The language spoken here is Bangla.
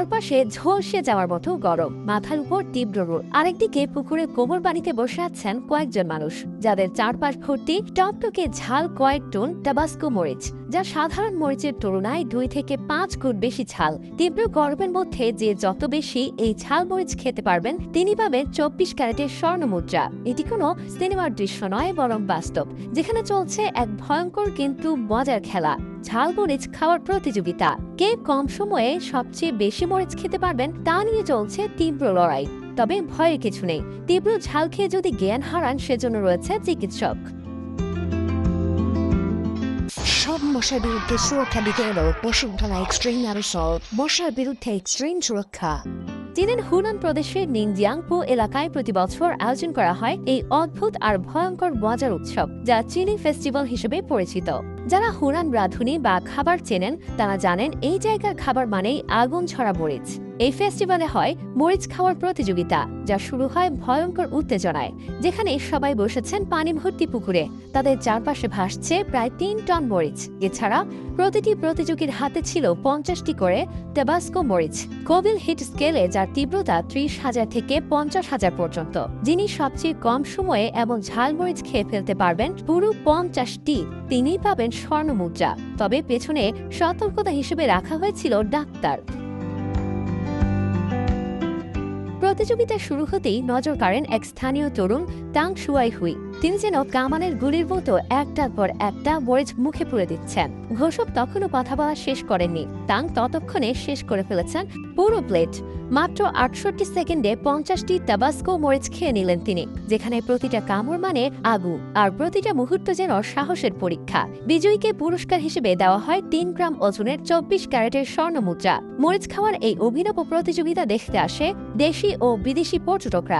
চারপাশে ঝলসে যাওয়ার মতো গরম, মাথার উপর তীব্র রোদ। আরেকদিকে পুকুরে কোমর পানিতে বসে আছেন কয়েকজন মানুষ, যাদের চারপাশ ভর্তি টকটকে ঝাল কয়েক টন টাবাস্কো মরিচ, যা সাধারণ মরিচের তুলনায় দুই থেকে পাঁচ গুণ বেশি ঝাল। তীব্র গরমের মধ্যে যে যত বেশি এই ঝাল মরিচ খেতে পারবেন, তিনি পাবেন চব্বিশ ক্যারেটের স্বর্ণ মুদ্রা। এটি কোনো সিনেমার দৃশ্য নয়, বরং বাস্তব, যেখানে চলছে এক ভয়ঙ্কর কিন্তু মজার খেলা। ঝাল মরিচ খাওয়ার প্রতিযোগিতা। কে কম সময়ে সবচেয়ে বেশি মরিচ খেতে পারবেন তা নিয়ে চলছে তীব্র লড়াই। তবে ভয়ের কিছু নেই। তীব্র ঝাল খেয়ে যদি জ্ঞান হারান, সেজন্য রয়েছে চিকিৎসক। সব মশার বিরুদ্ধে সুরক্ষা দিতে এলো বসুন্ধরা এক্সট্রিম অ্যারোসল। মশার বিরুদ্ধে এক্সট্রিম সুরক্ষা। চীনের হুনান প্রদেশের নিংজিয়াংপো এলাকায় প্রতি বছর আয়োজন করা হয়, এই অদ্ভুত আর ভয়ঙ্কর মজার উৎসব, যা চিনি ফেস্টিভ্যাল হিসেবে পরিচিত। যারা হুনান রাঁধুনি বা খাবার চেনেন, তারা জানেন এই জায়গার খাবার মানেই আগুন ছড়া মরিচ। এই ফেস্টিভ্যালে হয় মরিচ খাওয়ার প্রতিযোগিতা, যা শুরু হয় ভয়ঙ্কর উত্তেজনায়, যেখানে সবাই বসেছেন পানি ভর্তি পুকুরে। তাদের চারপাশে ভাসছে প্রায় তিন টন মরিচ। এছাড়া প্রতিটি প্রতিযোগীর হাতে ছিল পঞ্চাশটি করে টেবাস্কো মরিচ। কোভিল হিট স্কেলে যার তীব্রতা ত্রিশ হাজার থেকে পঞ্চাশ হাজার পর্যন্ত। যিনি সবচেয়ে কম সময়ে এবং ঝাল মরিচ খেয়ে ফেলতে পারবেন, পুরো পঞ্চাশটি তিনিই পাবেন স্বর্ণ মুদ্রা তবে পেছনে সতর্কতা হিসেবে রাখা হয়েছিল ডাক্তার। প্রতিযোগিতা শুরু হতেই নজর কাড়েন এক স্থানীয় তরুণ তাং শুয়াই হুই তিনি যেন কামানের গুলির মতো একটার পর একটা মরিচ মুখে পুরে দিচ্ছেন। ঘোষক তখনও কথা বলা শেষ করেননি। তাং ততক্ষণে শেষ করে ফেলেছেন পুরো প্লেট। মাত্র আটষট্টি সেকেন্ডে পঞ্চাশটি টাবাস্কো মরিচ খেয়ে নিলেন তিনি, যেখানে প্রতিটা কামড় মানে আগু, আর প্রতিটা মুহূর্ত যেন সাহসের পরীক্ষা। বিজয়ীকে পুরস্কার হিসেবে দেওয়া হয় তিন গ্রাম ওজনের চব্বিশ ক্যারেটের স্বর্ণ মুদ্রা। মরিচ খাওয়ার এই অভিনব প্রতিযোগিতা দেখতে আসে দেশি ও বিদেশি পর্যটকরা।